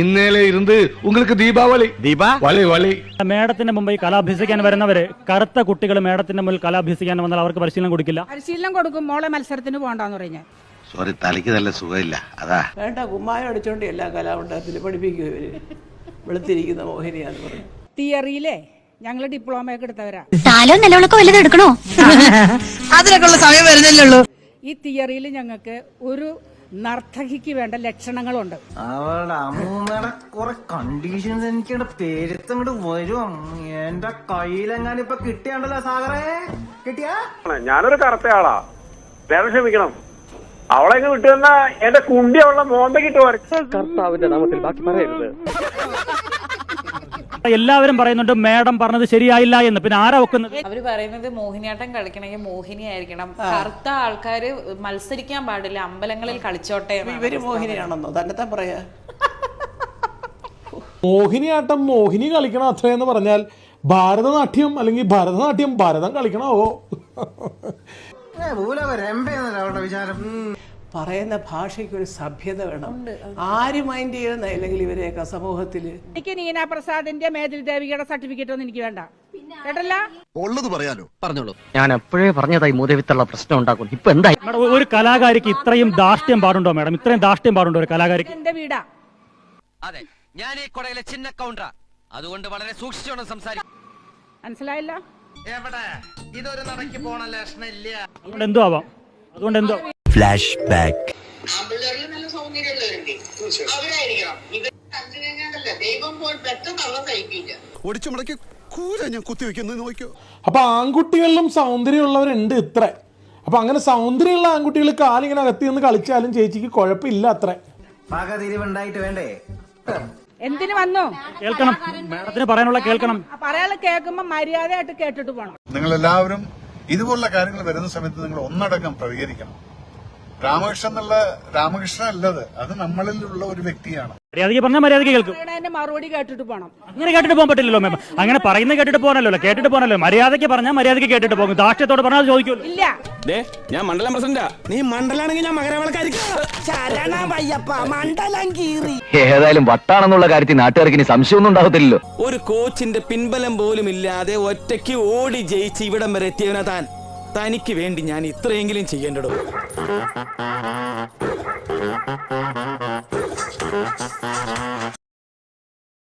ഇന്നലെ ഇരുന്ന് നിങ്ങൾക്ക് ദീപാവലി. ദീപാ? വലി വലി. മേടത്തിന്റെ മുമ്പ് കലാഭ്യസിക്കാൻ വരുന്നവരെ വരുന്നവര് കറുത്ത കുട്ടികൾ മേടത്തിന്റെ മുമ്പിൽ കലാഭ്യസിക്കാൻ വന്നാൽ അവർക്ക് പരിശീലനം കൊടുക്കില്ല. പരിശീലനം കൊടുക്കും മോളെ മത്സരത്തിന് പോകണ്ടെന്ന് പറഞ്ഞു സോറി തലയ്ക്ക് നല്ല സുഖമില്ല. അതാ. വേണ്ട കുമ്മായ അടിച്ചോണ്ട് എല്ലാ കലാമണ്ഡലത്തിൽ പഠിപ്പിക്കും ഇവർ. വെളുത്തിരിക്കുന്ന മോഹിനിയാന്ന് പറഞ്ഞു. തിയറിയിലെ ഞങ്ങൾ ഡിപ്ലോമ ഡിപ്ലോമയൊക്കെ എടുത്തവരാ. താലോ നിലവിളക്കോ വല്ലതും എടുക്കണോ? അതിനൊക്കെ സമയം വരുന്നില്ലല്ലോ ഈ തിയറിയിൽ ഞങ്ങൾക്ക് ഒരു നർത്തകിക്ക് വേണ്ട ലക്ഷണങ്ങളുണ്ട്. അവളുടെ അമ്മൂമ്മയുടെ കുറെ കണ്ടീഷൻസ് എനിക്ക് പേരുത്തങ്ങോട്ട് വരും. എന്റെ കയ്യിലെങ്ങാനും ഇപ്പൊ കിട്ടിയാണ്ടല്ലോ സാഗറേ? കിട്ടിയാ? ഞാനൊരു കറുത്തയാളാ. ആളാ വേറെ ക്ഷമിക്കണം. അവളെ ഇങ്ങ് വിട്ടു തന്നാ എന്റെ കുണ്ടി അവളുടെ മോന്തക്കിട്ട് വരക്കും കർത്താവിന്റെ നാമത്തിൽ ബാക്കി പറയരുത്. എല്ലാവരും പറയുന്നുണ്ട് മേഡം പറഞ്ഞത് ശരിയായില്ല എന്ന്. പിന്നെ ആരാ വെക്കുന്നത്? അവർ പറയുന്നത് മോഹിനിയാട്ടം കളിക്കണമെങ്കിൽ മോഹിനി ആയിരിക്കണം. കറുത്ത ആൾക്കാര് മത്സരിക്കാൻ പാടില്ല. അമ്പലങ്ങളിൽ കളിച്ചോട്ടെ ഇവർ മോഹിനിയാണെന്നോ? തന്നെത്താൻ പറയാ. മോഹിനിയാട്ടം മോഹിനി കളിക്കണം അത്രയെന്ന് പറഞ്ഞാൽ ഭാരതനാട്യം അല്ലെങ്കിൽ ഭരതനാട്യം ഭരതം കളിക്കണോ? വിചാരം? പറയുന്ന ഭാഷയ്ക്ക് ഒരു സഭ്യത വേണം. ആര് മൈൻഡ് ചെയ്യുന്ന അല്ലെങ്കിൽ ഇവരെയൊക്കെ സമൂഹത്തിൽ? എനിക്ക് നീന പ്രസാദിന്റെ മേതിൽ ദേവികയുടെ സർട്ടിഫിക്കറ്റ് ഒന്നും എനിക്ക് വേണ്ട. കേട്ടല്ല? ഉള്ളത് പറയാലോ. പറഞ്ഞോളൂ. ഞാൻ എപ്പോഴേ പറഞ്ഞതായി മൂതവിത്തുള്ള പ്രശ്നം ഉണ്ടാക്കും. ഇപ്പൊ എന്തായി? ഒരു കലാകാരിക്ക് ഇത്രയും ദാഷ്ട്യം പാടുണ്ടോ മേഡം? ഇത്രയും ദാഷ്ട്യം പാടുണ്ടോ ഒരു കലാകാരിക്ക്? എന്റെ വീടാ. അതെ ഞാൻ ഈ കൊടയിലെ ചിന്ന കൗണ്ടറാ. അതുകൊണ്ട് വളരെ സൂക്ഷിച്ചോണം സംസാരിക്കും. മനസ്സിലായില്ല? എവിടെ? ഇതൊരു നടക്കി പോണ ലക്ഷണില്ല അതുകൊണ്ട് എന്തോ ആവാം. അതുകൊണ്ട് എന്തോ ഫ്ലാഷ് ബാക്ക് ഒടിച്ചു മുടക്കി കൂര ഞാൻ കുത്തിവെക്കുന്നത് നോക്കിയോ? അപ്പൊ ആൺകുട്ടികളിലും സൗന്ദര്യമുള്ളവരുണ്ട് ഇത്ര. അപ്പൊ അങ്ങനെ സൗന്ദര്യമുള്ള ആൺകുട്ടികൾ കാലിങ്ങനെ അകത്തി നിന്ന് കളിച്ചാലും ചേച്ചിക്ക് കുഴപ്പമില്ല അത്ര. വേണ്ടേ? എന്തിനു വന്നു? കേൾക്കണം. മാഡത്തിന് പറയാനുള്ള കേൾക്കണം. പറയാനുള്ള കേൾക്കുമ്പോ മര്യാദയായിട്ട് കേട്ടിട്ട് പോണം. നിങ്ങൾ എല്ലാവരും ഇതുപോലുള്ള കാര്യങ്ങൾ വരുന്ന സമയത്ത് നിങ്ങൾ ഒന്നടങ്കം പ്രതികരിക്കണം. രാമകൃഷ്ണൻ എന്നുള്ള രാമകൃഷ്ണൻ അല്ലത്. അത് നമ്മളിലുള്ള ഒരു വ്യക്തിയാണ്. മര്യാദയ്ക്ക് പറഞ്ഞാൽ മര്യാദയ്ക്ക് കേൾക്കും. മറുപടി കേട്ടിട്ട് പോകണം അങ്ങനെ കേട്ടിട്ട് പോകാൻ പറ്റില്ലല്ലോ മേം അങ്ങനെ പറയുന്നത് കേട്ടിട്ട് പോകാനല്ലോ കേട്ടിട്ട് പോകാനല്ലോ മര്യാദയ്ക്ക് പറഞ്ഞാൽ മര്യാദയ്ക്ക് കേട്ടിട്ട് പോകും. ധാർഷ്ട്യത്തോട് പറഞ്ഞാൽ ചോദിക്കുമല്ലോ. ഇല്ല. ഞാൻ മണ്ഡലം പ്രസിഡന്റാ നീ മണ്ഡലാണെങ്കിൽ ഞാൻ മകരവിളക്കായിരിക്കും. മണ്ഡലം കീറി. ഏതായാലും വട്ടാണെന്നുള്ള കാര്യത്തിൽ നാട്ടുകാർക്ക് ഇനി സംശയമൊന്നും ഉണ്ടാകത്തില്ലല്ലോ. ഒരു കോച്ചിന്റെ പിൻബലം പോലും ഇല്ലാതെ ഒറ്റയ്ക്ക് ഓടി ജയിച്ച് ഇവിടം വരെ എത്തിയവനാ താൻ. തനിക്ക് വേണ്ടി ഞാൻ ഇത്രയെങ്കിലും ചെയ്യേണ്ടടോ?